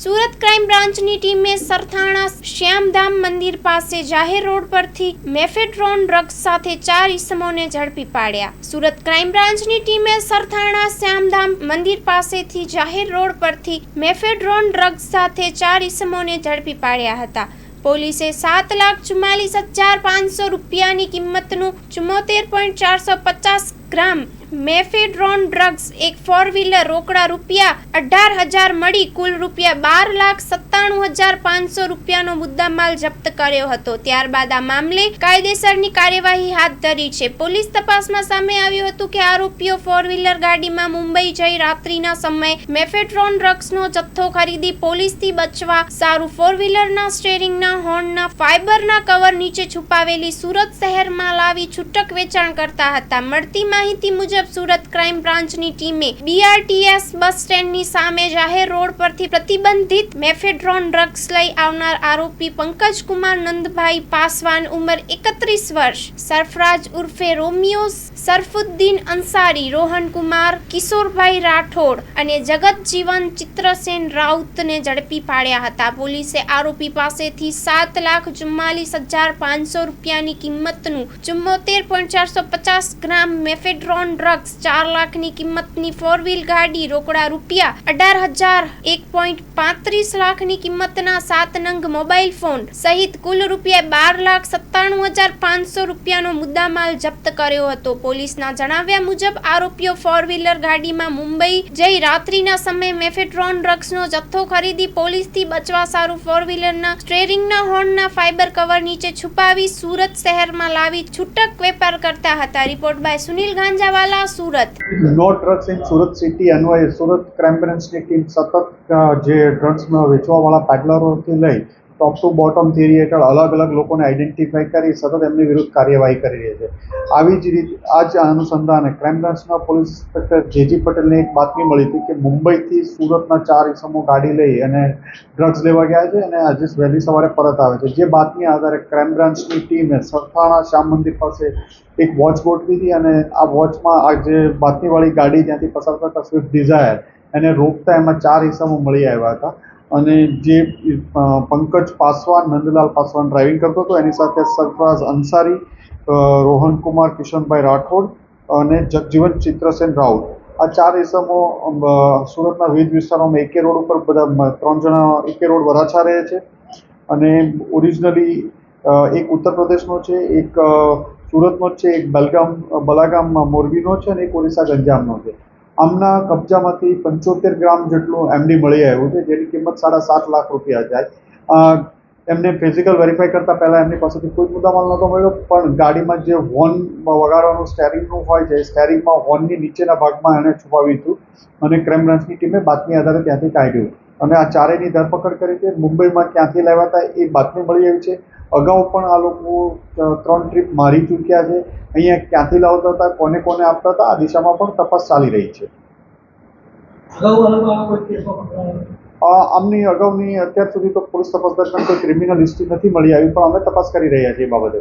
Surat crime બ્રાન્ચની ટીમે સરથાણા શ્યામધામ મંદિર પાસે જાહેર રોડ પરથી મેફેડ્રોન ડ્રગ્સ સાથે ચાર ઇસમોને ઝડપી પાડ્યા. સુરત ક્રાઇમ બ્રાન્ચની ટીમે સરથાણા શ્યામધામ મંદિર પાસેથી જાહેર રોડ પરથી મેફેડ્રોન ડ્રગ્સ સાથે ચાર ઇસમોને ઝડપી પાડ્યા હતા. પોલીસે સાત લાખ ચુમ્માલીસ હજાર પાંચસો રૂપિયાની કિંમતનું ચુમ્મોતેર પોઈન્ટ ચારસો પચાસ ગ્રામ મેફેડ્રોન ડ્રગ્સ એક ફોર વ્હીલર રોકડા રૂપિયા અઢાર હજાર મળી કુલ રૂપિયા બાર લાખ સત્તાણું હજાર પાંચસો રૂપિયાનો મુદ્દામાલ જપ્ત કર્યો હતો. ત્યારબાદ આ મામલે કાયદેસરની કાર્યવાહી હાથ ધરી છે. પોલીસ તપાસમાં સામે આવ્યું હતું કે આરોપીઓ ફોર વ્હીલર ગાડીમાં મુંબઈ જઈ રાત્રિના સમયે મેફેડ્રોન ડ્રગ્સનો જથ્થો ખરીદી પોલીસથી બચવા સારું ફોર વ્હીલરના સ્ટેરિંગના હોર્નના ફાઇબરના કવર નીચે છુપાવેલી સુરત શહેરમાં લાવી છૂટક વેચાણ કરતા હતા. મળતી માહિતી મુજબ સુરત ક્રાઇમ બ્રાન્ચની ટીમે બીઆરટીએસ બસ સ્ટેન્ડની સામે જાહેર રોડ પરથી પ્રતિબંધિત મેફેડ્રોન ડ્રગ્સ લઈ આવનાર આરોપી પંકજ કુમાર નંદભાઈ પાસવાન ઉંમર એકત્રીસ વર્ષ, સરફરાજ ઉર્ફે રોમિયો સરફુદ્દીન અંસારી, રોહન કુમાર, કિશોરભાઈ રાઠોડ અને જગતજીવન ચિત્રસેન રાઉતને ઝડપી પાડ્યા હતા. પોલીસે આરોપી પાસેથી સાત લાખ ચુમ્માલીસ હજાર પાંચસો રૂપિયાની કિંમતનું ચુમ્મોતેર પોઈન્ટ ચારસો પચાસ ગ્રામ મેફેડ્રોન ડ્રગ્સ ચાર લાખની કિંમતની ફોર વ્હીલ ગાડી, રોકડા રૂપિયા, અઢાર હજાર, એક પોઈન્ટ પાંત્રીસ લાખની કિંમતના સાત નંગ મોબાઈલ ફોન સહિત કુલ રૂપિયા બાર લાખ સત્તાણું હજાર પાંચસો રૂપિયાનો મુદ્દામાલ જપ્ત કર્યો હતો. પોલીસના જણાવ્યા મુજબ, આરોપીઓ ફોર વ્હીલર ગાડીમાં મુંબઈ જઈ રાત્રિના સમયે મેફેડ્રોન ડ્રગ્સનો જથ્થો ખરીદી પોલીસથી બચવા સારું ફોર વ્હીલરના સ્ટેરિંગના હોર્નના ફાઇબર કવર નીચે છુપાવી સુરત શહેરમાં લાવી છૂટક વેપાર કરતા હતા. Report by Sunil Ganjawala Surat. No drugs in Surat city અન્વયે સુરત ક્રાઇમ બ્રાન્ચની ટીમ સતત જે ડ્રગ્સમાં વેચવાવાળા પેડલરોથી લઈ ટોપ ટુ બોટમ થિયરી હેઠળ અલગ અલગ લોકોને આઈડેન્ટિફાઈ કરી, સતત એમની વિરુદ્ધ કાર્યવાહી કરી રહી છે. આવી જ રીતે આ જ અનુસંધાને ક્રાઇમ બ્રાન્ચના પોલીસ ઇન્સ્પેક્ટર જેજી પટેલને એક બાતમી મળી હતી કે મુંબઈથી સુરતના ચાર ઇસમો ગાડી લઈ અને ડ્રગ્સ લેવા ગયા છે અને આજે વહેલી સવારે પરત આવે છે. જે બાતમી આધારે ક્રાઇમ બ્રાન્ચની ટીમે સરથાણા શ્યામ મંદિર પાસે એક વોચ ગોઠવી હતી અને આ વોચમાં આ જે બાતમીવાળી ગાડી ત્યાંથી પસાર કરતા સ્વિફ્ટ ડિઝાયર એને રોકતા એમાં ચાર ઇસમો મળી આવ્યા હતા. અને જે પંકજ પાસવાન, નંદલાલ પાસવાન ડ્રાઇવિંગ કરતો હતો, એની સાથે સરફરાઝ અંસારી રોહન કુમાર કિશનભાઈ રાઠોડ અને જગજીવન ચિત્રસેન રાઉત આ ચાર ઇસમો સુરતના વિવિધ વિસ્તારોમાં એકે રોડ ઉપર બધા ત્રણ જણા એકે રોડ વરાછા રહે છે અને ઓરિજિનલી એક ઉત્તર પ્રદેશનો છે, એક સુરતનો છે, એક બલગામ બલાગામ મોરબીનો છે અને એક ઓરિસ્સા ગંજામનો છે. આમના કબજામાંથી પંચોતેર ગ્રામ જેટલું એમડી મળી આવ્યું છે, જેની કિંમત સાડા સાત લાખ રૂપિયા જાય. એમને ફિઝિકલ વેરીફાઈ કરતાં પહેલાં એમની પાસેથી કોઈ મુદ્દામાલ નહોતો મળ્યો, પણ ગાડીમાં જે હોર્ન વગાડવાનું સ્ટેરિંગનું હોય છે સ્ટેરિંગમાં હોર્નની નીચેના ભાગમાં એણે છુપાવ્યું હતું અને ક્રાઇમ બ્રાન્ચની ટીમે બાતમી આધારે ત્યાંથી કાઢ્યું. અને આ ચારેયની ધરપકડ કરી છે. મુંબઈમાં ક્યાંથી લાવ્યા હતા એ બાતમી મળી આવી છે. અગાઉ પણ આ લોકો ત્રણ ટ્રીપ મારી ચૂક્યા છે. અહીંયા ક્યાંથી લાવતા હતા કોને કોને આપતા હતા આ દિશામાં પણ તપાસ ચાલી રહી છે. આમની અગાઉની અત્યાર સુધી તો પોલીસ તપાસ દરમિયાન કોઈ ક્રિમિનલ હિસ્ટ્રી નથી મળી આવી પણ અમે તપાસ કરી રહ્યા છીએ એ બાબતે.